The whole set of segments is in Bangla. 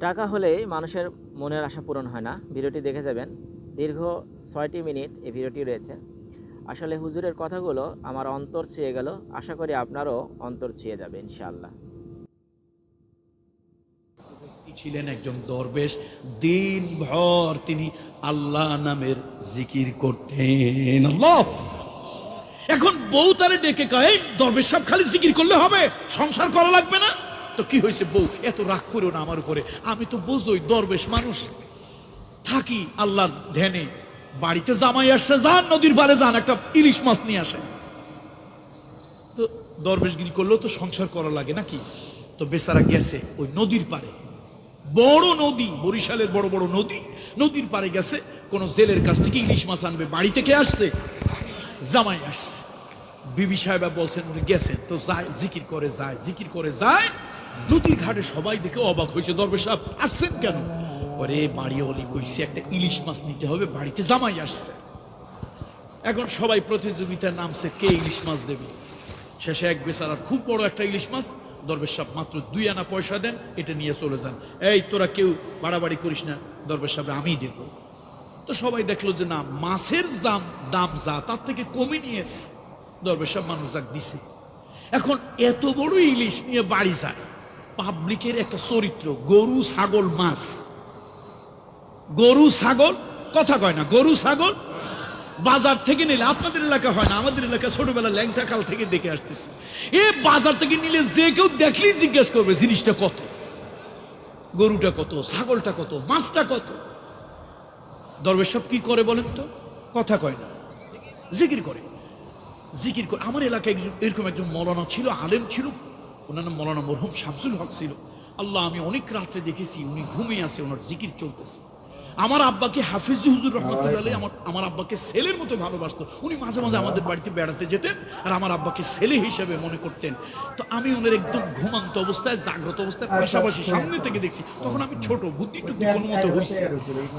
টাকা হলেই মানুষের মনের আশা পূরণ হয় না। ভিডিওটি দেখে যাবেন। দীর্ঘ ছয়টি মিনিট এই ভিডিওটি রয়েছে। আসলে হুজুরের কথাগুলো আমার অন্তর ছুঁয়ে গেল। আশা করি আপনারও অন্তর ছুঁয়ে যাবে, ইনশাআল্লাহ। ছিলেন একজন দরবেশ। দিন ভর তিনি আল্লাহ নামের জিকির করতেন। এখন বউ তারে ডেকে কয়, "এই দরবেশ সব খালি জিকির করলে হবে, সংসার করা লাগবে না? তো কি হয়েছে বউ? এত রাগ করো না আমার উপরে। আমি তো বুঝোই দরবেশ মানুষ। থাকি আল্লাহর ধ্যানে। বাড়িতে জামাই আসছে, যান, নদীর পারে যান, একটা ইলিশ মাছ নিয়ে আসেন। তো দরবেশগিরি করলেও তো সংসার করা লাগে নাকি? তো বেচারা গেছে ওই নদীর পারে বড় নদী, বরিশালের বড় বড় নদী। নদীর পারে গেছে, কোন জেলের কাছ থেকে ইলিশ মাছ আনবে। বাড়ি থেকে আসছে, জামাই আসছে। বিবি সাহেবা বলছেন, উনি গেছেন, তো যায়, জিকির করে যায়, জিকির করে যায়। নদীর ঘাটে সবাই দেখে অবাক হয়েছে, দরবেশ সাহেব, আসছেন কেন? পরে বাড়ি অলি কইছে, একটা ইলিশ মাছ নিতে হবে, বাড়িতে জামাই আসছে। এখন সবাই প্রতিযোগিতার নামছে, কে ইলিশ মাছ দেবে? শেষে এক বেচারার খুব বড় একটা ইলিশ মাছ, দরবেশ সাহেব, মাত্র দুই আনা পয়সা দেন, এটা নিয়ে চলে যান। এই, তোরা কেউ বাড়াবাড়ি করিস না, দরবেশ সাহেব, আমি দেব। তো সবাই দেখল যে, না, মাছের দাম দাম যা, তার থেকে কমে নিয়েছে দরবেশ সাহেব, মানুষ যাক, দিছে। এখন এত বড় ইলিশ নিয়ে বাড়ি যায়। পাবলিকের একটা চরিত্র, গরু, ছাগল, মাছ। গরু, ছাগল, কথা কয় না, গরু, ছাগল, বাজার থেকে নিলে আপনাদের এলাকা হয় না, আমাদের এলাকা ছোটবেলা ল্যাংটা কাল থেকে দেখে আসতেছে। এ বাজার থেকে নিলে যে কেউ দেখলেই জিজ্ঞেস করবে, জিনিসটা কত? গরুটা কত, ছাগলটা কত, মাছটা কত? দরবেশ সব কি করে বলেন তো? কথা কয় না। জিকির করে। জিকির করে। আমার এলাকায় এরকম একজন মৌলানা ছিল, আলেম ছিল। ওনার নাম মৌলানা মরহুম শামসুল হক ছিল। আল্লাহ আমি অনেক রাত্রে দেখেছি উনি ঘুমিয়ে আছে ওনার জিকির চলতেছে। আমার আব্বাকে হাফিজ হুজুর রহমতুল্লাহ আমার আমার আব্বাকে ছেলের মতো ভালোবাসতো। উনি মাঝে মাঝে আমাদের বাড়িতে বেড়াতে যেতেন আর আমার আব্বাকে ছেলে হিসেবে মনে করতেন। তো আমি ওনার একদম ঘুমান্ত অবস্থায় জাগ্রত অবস্থায় পাশাপাশি সামনে থেকে দেখছি তখন আমি ছোট বুদ্ধি টুদ্ধি কোনো মতো হয়েছে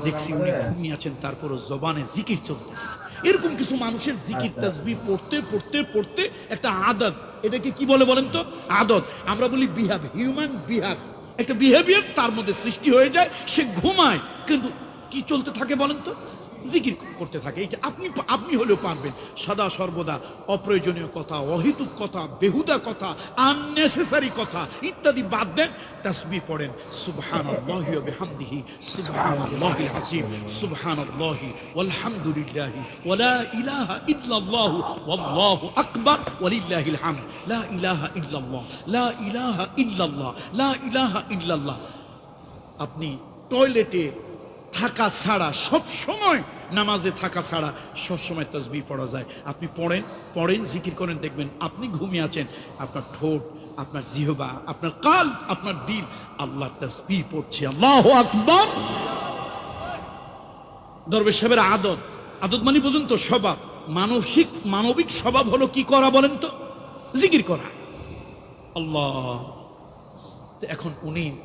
দেখছি উনি ঘুমিয়ে আছেন তারপরও জবানে জিকির চলতেছে। এরকম কিছু মানুষের জিকির তাসবি পড়তে পড়তে পড়তে একটা আদত। এটাকে কি বলে বলেন তো? আদত। আমরা বলি বিহাব হিউম্যান বিহাব একটা বিহেভিয়ার তার মধ্যে সৃষ্টি হয়ে যায়, সে ঘুমায়, কিন্তু কি চলতে থাকে বলেন তো? জিকির করতে থাকে। এটা আপনি আপনি হলেও পারবেন। সদা সর্বদা অপ্রয়োজনীয় কথা, অহেতুক কথা, বেহুদা কথা আননেসেসারি কথা ইত্যাদি বাদ দেন। তাসবি পড়েন ওয়া ইলাহা লা ইলাহা লা ইলাহা লা ইলাহা আপনি টয়লেটে থাকা ছাড়া সব সময়, নামাজে থাকা ছাড়া সব সময় তসবি পড়া যায়। আপনি পড়েন পড়েন, জিকির করেন, দেখবেন আপনি ঘুমিয়ে আছেন, আপনার ঠোঁট আপনার জিহবা, আপনার কাল, আপনার দিল আল্লাহর তসবি পড়ছে। আল্লাহ আকবর। দরবেশ সাহেবের আদত। আদত মানে বুঝুন তো, স্বভাব। মানসিক, মানবিক স্বভাব হলো কি করা বলেন তো? জিকির করা। আল্লাহ। তো এখন উনি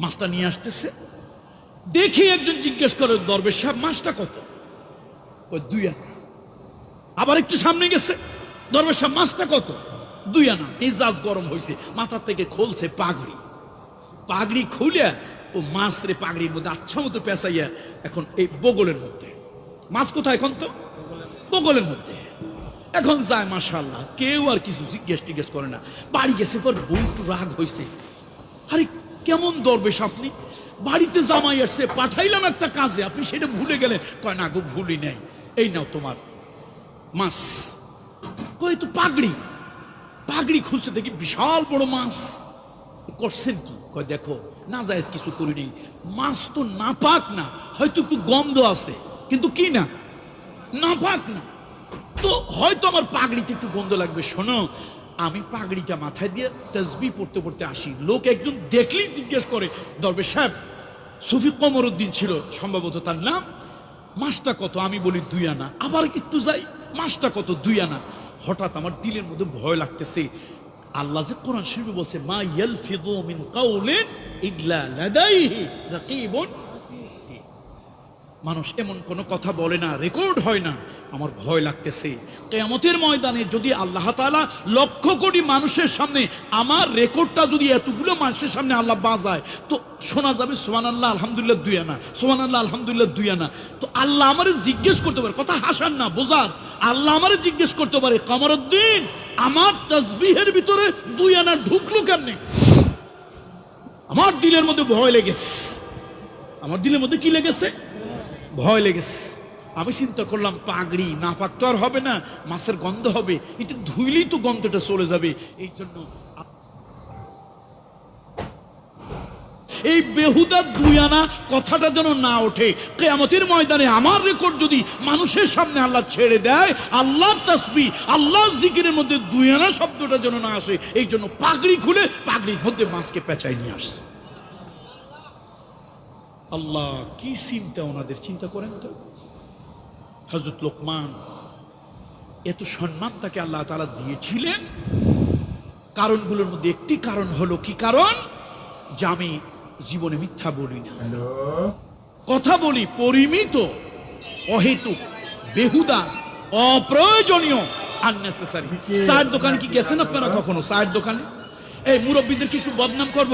মাছটা নিয়ে আসতেছে। দেখি একজন জিজ্ঞেস করে, দরবেশ সাহেব, মাছটা কত? ওই দুই আবার একটু সামনে গেছে। দরবেশ সাহেব, মাছটা কত? দুই আনা, মেজাজ গরম হয়েছে মাথার থেকে খুলছে পাগড়ি। পাগড়ি খুলিয়া ও মাছ রে পাগড়ির মধ্যে আচ্ছা মতো পেঁচাইয়া এখন এই বগলের মধ্যে। মাছ কোথায় এখন তো? বগলের মধ্যে। এখন যায় মাশাল্লাহ কেউ আর কিছু জিজ্ঞেস টিজ্ঞেস করে না। বাড়ি গেছে পর বউ রাগ হয়েছে আরে, কেমন দরবেশ আপনি? বাড়িতে জামাই আসছে, পাঠাইলাম একটা কাজে, আপনি সেটা ভুলে গেলেন। কয়, না গো, ভুলি নাই। এই নাও তোমার মাছ। কই তো পাগড়ি। পাগড়ি খুলছে দেখি, বিশাল বড় মাছ। করছেন কি? কয়, দেখো, না যায় কিছু করিনি। মাছ তো নাপাক না, হয়তো একটু গন্ধ আছে, কিন্তু কি না? নাপাক না। তো হয়তো আমার পাগড়িতে একটু গন্ধ লাগবে। শোনো, আমি পাগড়িটা মাথায় দিয়ে তসবি পড়তে পড়তে আসি। লোক একজন দেখলেই জিজ্ঞেস করে দরবে সাহেব, সুফি কমর উদ্দিন ছিল, সম্ভবত তার নাম? মাছটা কত? আমি বলি দুই আনা। আবার একটু যাই, মাছটা কত? দুই আনা। হঠাৎ আমার দিলের মধ্যে ভয় লাগতেছে। আল্লাহ যে কোরআন শরীফে বলছে, মা ইয়ালফিদু মিন কাউলিন ইল্লা লাদাইহি রাকিবুন মানুষ এমন কোনো কথা বলে না, রেকর্ড হয় না। আমার ভয় লাগতেছে। কেয়ামতের ময়দানে যদি আল্লাহ তাআলা লক্ষ কোটি মানুষের সামনে আমার রেকর্ডটা যদি এতগুলো মানুষের সামনে আল্লাহ বাজায়, তো শোনা যাবে সোমান আল্লাহ আলহামদুলিল্লাহ দুই আনা সোমান আল্লাহ আলহামদুলিল্লাহ দুই আনা। তো আল্লাহ আমারে জিজ্ঞেস করতে পারে, কথা হাসান না, বোঝার। আল্লাহ আমারে জিজ্ঞেস করতে পারে কমরুদ্দিন আমার তসবিহের ভিতরে দুই আনা ঢুকলো কেমনে? আমার দিলের মধ্যে ভয় লেগেছে। আমার দিলের মধ্যে কি লেগেছে? ভয় লেগেছে। আমি চিন্তা করলাম পাগড়ি। না পাক তো আর হবে না, মাছের গন্ধ হবে। এটা ধুইলেই তো গন্ধটা চলে যাবে। এই জন্য এই বেহুদা দুই আনা কথাটা যেন না ওঠে। কেয়ামতের ময়দানে আমার রেকর্ড যদি মানুষের সামনে আল্লাহ ছেড়ে দেয় আল্লাহ তাসবি আল্লাহ জিকিরের মধ্যে দুই আনা শব্দটা যেন না আসে, এই জন্য পাগড়ি খুলে পাগড়ির মধ্যে মাছকে পেঁচাই নিয়ে আসছে। আল্লাহ, কি চিন্তা ওনাদের? চিন্তা করেন তো। হজরত লোকমান এত সম্মান তাকে আল্লাহ তাআলা দিয়েছিলেন। কারণগুলোর মধ্যে একটি কারণ হলো কি কারণ? যে আমি জীবনে মিথ্যা বলি না। কথা বলি পরিমিত অহেতুক বেহুদা অপ্রয়োজনীয় আননেসেসারি চায়ের দোকান কি গেছেন আপনারা কখনো? চায়ের দোকানে? এই মুরব্বীদেরকে একটু বদনাম করব।